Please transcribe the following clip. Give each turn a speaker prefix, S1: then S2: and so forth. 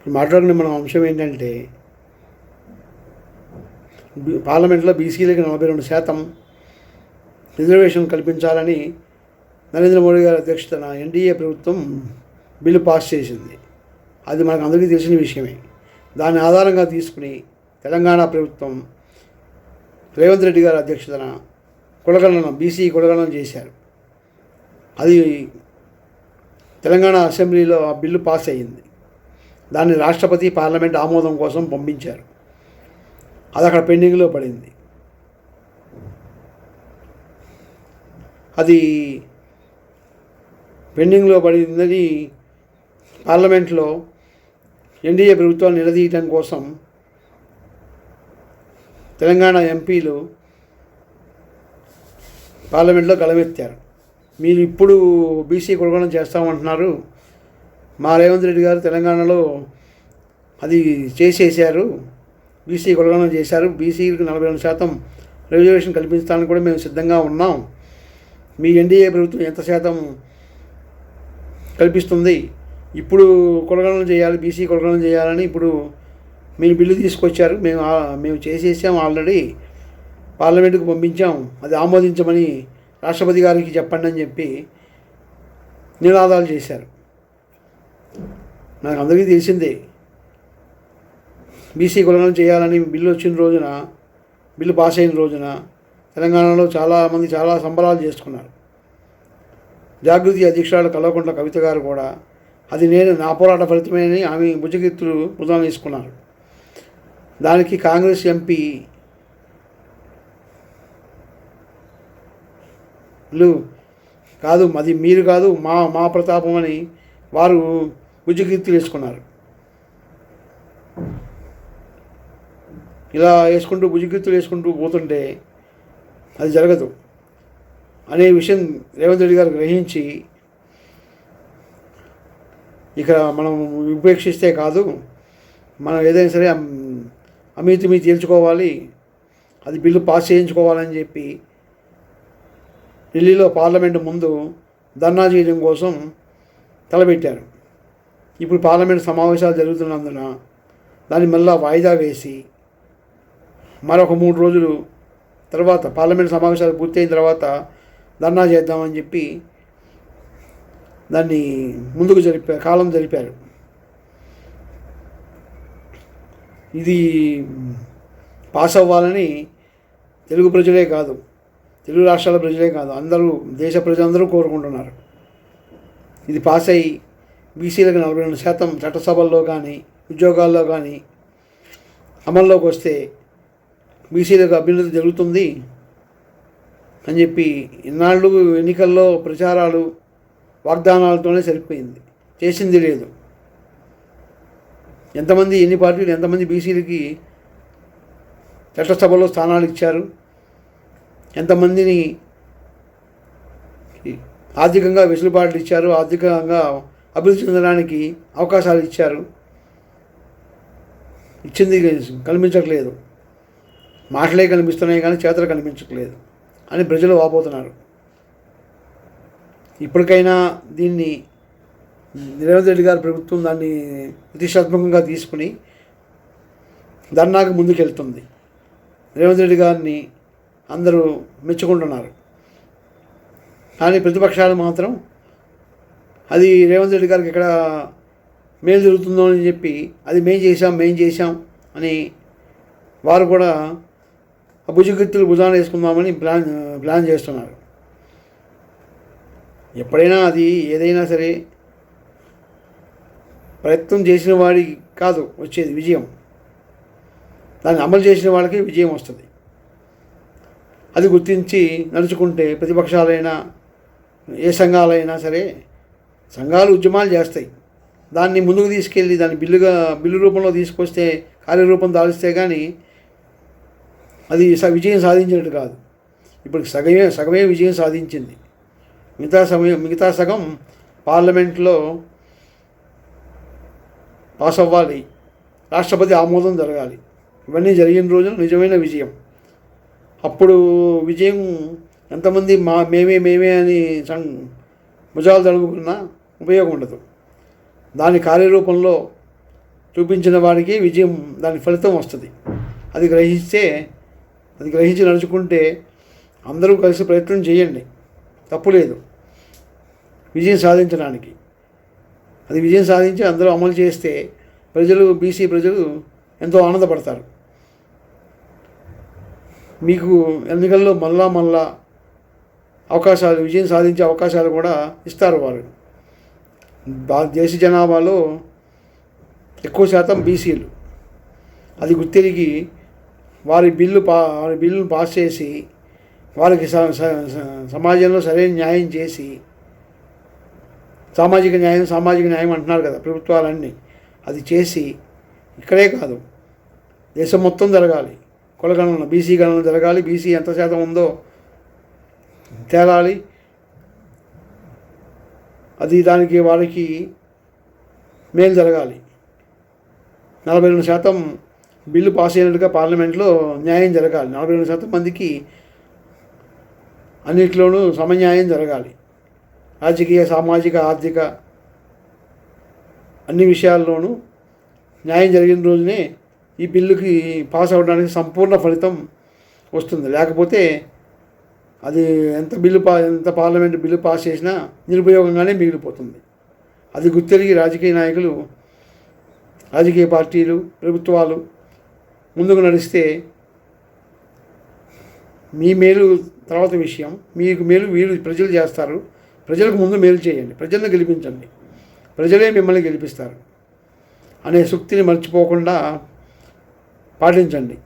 S1: ఇప్పుడు మాట్లాడుకునే మనం అంశం ఏంటంటే పార్లమెంట్లో బీసీలకు నలభై రెండు శాతం రిజర్వేషన్ కల్పించాలని నరేంద్ర మోడీ గారి అధ్యక్షతన ఎన్డీఏ ప్రభుత్వం బిల్లు పాస్ చేసింది. అది మనకు అందరికీ తెలిసిన విషయమే. దాన్ని ఆధారంగా తీసుకుని తెలంగాణ ప్రభుత్వం రేవంత్ రెడ్డి గారి అధ్యక్షతన కులగణనం బీసీ కులగణనం చేశారు. అది తెలంగాణ అసెంబ్లీలో ఆ బిల్లు పాస్ అయ్యింది. దాన్ని రాష్ట్రపతి పార్లమెంట్ ఆమోదం కోసం పంపించారు. అది అక్కడ పెండింగ్లో పడింది. అది పెండింగ్లో పడిందని పార్లమెంట్లో ఎన్డీఏ ప్రభుత్వాన్ని నిలదీయటం కోసం తెలంగాణ ఎంపీలు పార్లమెంట్లో గలమెత్తారు మీరు ఇప్పుడు బీసీ కొనుగోలు చేస్తామంటున్నారు. మా రేవంత్ రెడ్డి గారు తెలంగాణలో అది చేసేసారు బీసీ కొడగడం చేశారు. బీసీలకు నలభై రెండు శాతం రిజర్వేషన్ కల్పించడానికి కూడా మేము సిద్ధంగా ఉన్నాం. మీ ఎన్డీఏ ప్రభుత్వం ఎంత శాతం కల్పిస్తుంది? ఇప్పుడు కొలగణన చేయాలి బీసీ కొలగణన చేయాలని ఇప్పుడు మీరు బిల్లు తీసుకొచ్చారు. మేము మేము చేసేసాం ఆల్రెడీ. పార్లమెంటుకు పంపించాం. అది ఆమోదించమని రాష్ట్రపతి గారికి చెప్పండి అని చెప్పి నినాదాలు చేశారు. నాకు అందరికీ తెలిసిందే. బీసీ కులగణన చేయాలని బిల్లు వచ్చిన రోజున బిల్లు పాస్ అయిన రోజున తెలంగాణలో చాలామంది చాలా సంబరాలు చేసుకున్నారు. జాగృతి అధ్యక్షురాలు కల్వకుంట్ల కవిత గారు కూడా అది నేను నా పోరాట ఫలితమే అని ఆమె భుజగెత్తులు భుజాలు వేసుకున్నారు. దానికి కాంగ్రెస్ ఎంపీ లు కాదు అది మీరు కాదు మా మా ప్రతాపం అని వారు భుజగెత్తులు వేసుకున్నారు. ఇలా వేసుకుంటూ భుజగెత్తులు వేసుకుంటూ పోతుంటే అది జరగదు. అనే విషయం రేవంత్ రెడ్డి గారు గ్రహించి ఇక మనం ఉపేక్షిస్తే కాదు మనం ఏదైనా సరే అమితిమి తీర్చుకోవాలి తేల్చుకోవాలి అది బిల్లు పాస్ చేయించుకోవాలని చెప్పి ఢిల్లీలో పార్లమెంట్ ముందు ధర్నా చేయడం కోసం తలపెట్టారు. ఇప్పుడు పార్లమెంట్ సమావేశాలు జరుగుతున్నందున దాన్ని మళ్ళా వాయిదా వేసి మరొక మూడు రోజులు తర్వాత పార్లమెంట్ సమావేశాలు పూర్తయిన తర్వాత ధర్నా చేద్దామని చెప్పి దాన్ని ముందుకు జరిపా కాలం జరిపారు. ఇది పాస్ అవ్వాలని తెలుగు ప్రజలే కాదు తెలుగు రాష్ట్రాల ప్రజలే కాదు అందరూ దేశ ప్రజలందరూ కోరుకుంటున్నారు. ఇది పాస్ అయ్యి బీసీలకు నలభై రెండు శాతం చట్టసభల్లో కానీ ఉద్యోగాల్లో కానీ అమల్లోకి వస్తే బీసీలకు అభ్యున్నతి జరుగుతుంది అని చెప్పి ఇన్నాళ్ళు ఎన్నికల్లో ప్రచారాలు వాగ్దానాలతోనే సరిపోయింది. చేసింది లేదు. ఎంతమంది ఎన్ని పార్టీలు ఎంతమంది బీసీలకి చట్టసభలో స్థానాలు ఇచ్చారు? ఎంతమందిని ఆర్థికంగా వెసులుబాట్లు ఇచ్చారు ఆర్థికంగా అభివృద్ధి చెందడానికి అవకాశాలు ఇచ్చారు. ఇచ్చింది కనిపించట్లేదు. మాటలే కనిపిస్తున్నాయి కానీ చేతలు కనిపించట్లేదు అని ప్రజలు వాపోతున్నారు. ఇప్పటికైనా దీన్ని రేవంత్ రెడ్డి గారి ప్రభుత్వం దాన్ని ప్రతిష్టాత్మకంగా తీసుకుని ధర్నాకు ముందుకెళ్తుంది. రేవంత్ రెడ్డి గారిని అందరూ మెచ్చుకుంటున్నారు. కానీ ప్రతిపక్షాలు మాత్రం అది రేవంత్ రెడ్డి గారికి ఎక్కడ మేలు జరుగుతుందో అని చెప్పి అది మేం చేశాం మేం చేశాం అని వారు కూడా ఆ భుజగత్తులు భుజాన వేసుకుందామని ప్లాన్ ప్లాన్ చేస్తున్నారు. ఎప్పుడైనా అది ఏదైనా సరే ప్రయత్నం చేసిన వాడి కాదు వచ్చేది విజయం. దాన్ని అమలు చేసిన వాళ్ళకి విజయం వస్తుంది. అది గుర్తించి నడుచుకుంటే ప్రతిపక్షాలైనా ఏ సంఘాలైనా సరే సంఘాలు ఉద్యమాలు చేస్తాయి. దాన్ని ముందుకు తీసుకెళ్ళి దాన్ని బిల్లుగా బిల్లు రూపంలో తీసుకొస్తే కార్యరూపం దాల్స్తే కానీ అది స- విజయం సాధించినట్టు కాదు. ఇప్పుడు సగమే సగమే విజయం సాధించింది. మిగతా సమయం మిగతా సగం పార్లమెంట్లో పాస్ అవ్వాలి రాష్ట్రపతి ఆమోదం జరగాలి. ఇవన్నీ జరిగిన రోజున నిజమైన విజయం. అప్పుడు విజయం ఎంతమంది మా మేమే మేమే అని సం భుజాలు తడుముకున్నా ఉపయోగం ఉండదు. దాని కార్యరూపంలో చూపించిన వాడికి విజయం దాని ఫలితం వస్తుంది. అది గ్రహిస్తే అది గ్రహించి నడుచుకుంటే అందరూ కలిసి ప్రయత్నం చేయండి. తప్పు లేదు. విజయం సాధించడానికి. అది విజయం సాధించి అందరూ అమలు చేస్తే ప్రజలు బీసీ ప్రజలు ఎంతో ఆనందపడతారు. మీకు ఎన్నికల్లో మళ్ళా మళ్ళా అవకాశాలు విజయం సాధించే అవకాశాలు కూడా ఇస్తారు వారు. దేశ జనాభాలో ఎక్కువ శాతం బీసీలు. అది గుర్తిరిగి వారి బిల్లు పా వారి బిల్లును పాస్ చేసి వారికి స- స- సమాజంలో సరైన న్యాయం చేసి సామాజిక న్యాయం సామాజిక న్యాయం అంటున్నారు కదా ప్రభుత్వాలన్నీ. అది చేసి ఇక్కడే కాదు. దేశం మొత్తం జరగాలి. కులగణన బీసీ గణన జరగాలి. బీసీ ఎంత శాతం ఉందో తేలాలి. అది దానికి వారికి మేలు జరగాలి. నలభై రెండు శాతం బిల్లు పాస్ అయినట్టుగా పార్లమెంట్లో న్యాయం జరగాలి. నలభై రెండు శాతం మందికి అన్నిట్లోనూ సమన్యాయం జరగాలి. రాజకీయ సామాజిక ఆర్థిక అన్ని విషయాల్లోనూ న్యాయం జరిగిన రోజునే ఈ బిల్లుకి పాస్ అవ్వడానికి సంపూర్ణ ఫలితం వస్తుంది. లేకపోతే అది ఎంత బిల్లు పా ఎంత పార్లమెంట్ బిల్లు పాస్ చేసినా నిరుపయోగంగానే మిగిలిపోతుంది. అది గుర్తెరిగి రాజకీయ నాయకులు రాజకీయ పార్టీలు ప్రభుత్వాలు ముందుకు నడిస్తే మీ మేలు తర్వాత విషయం. మీకు మేలు వీళ్ళు ప్రజలు చేస్తారు. ప్రజలకు ముందు మేలు చేయండి. ప్రజలను గెలిపించండి. ప్రజలే మిమ్మల్ని గెలిపిస్తారు. అనే సూక్తిని మర్చిపోకుండా పాటించండి.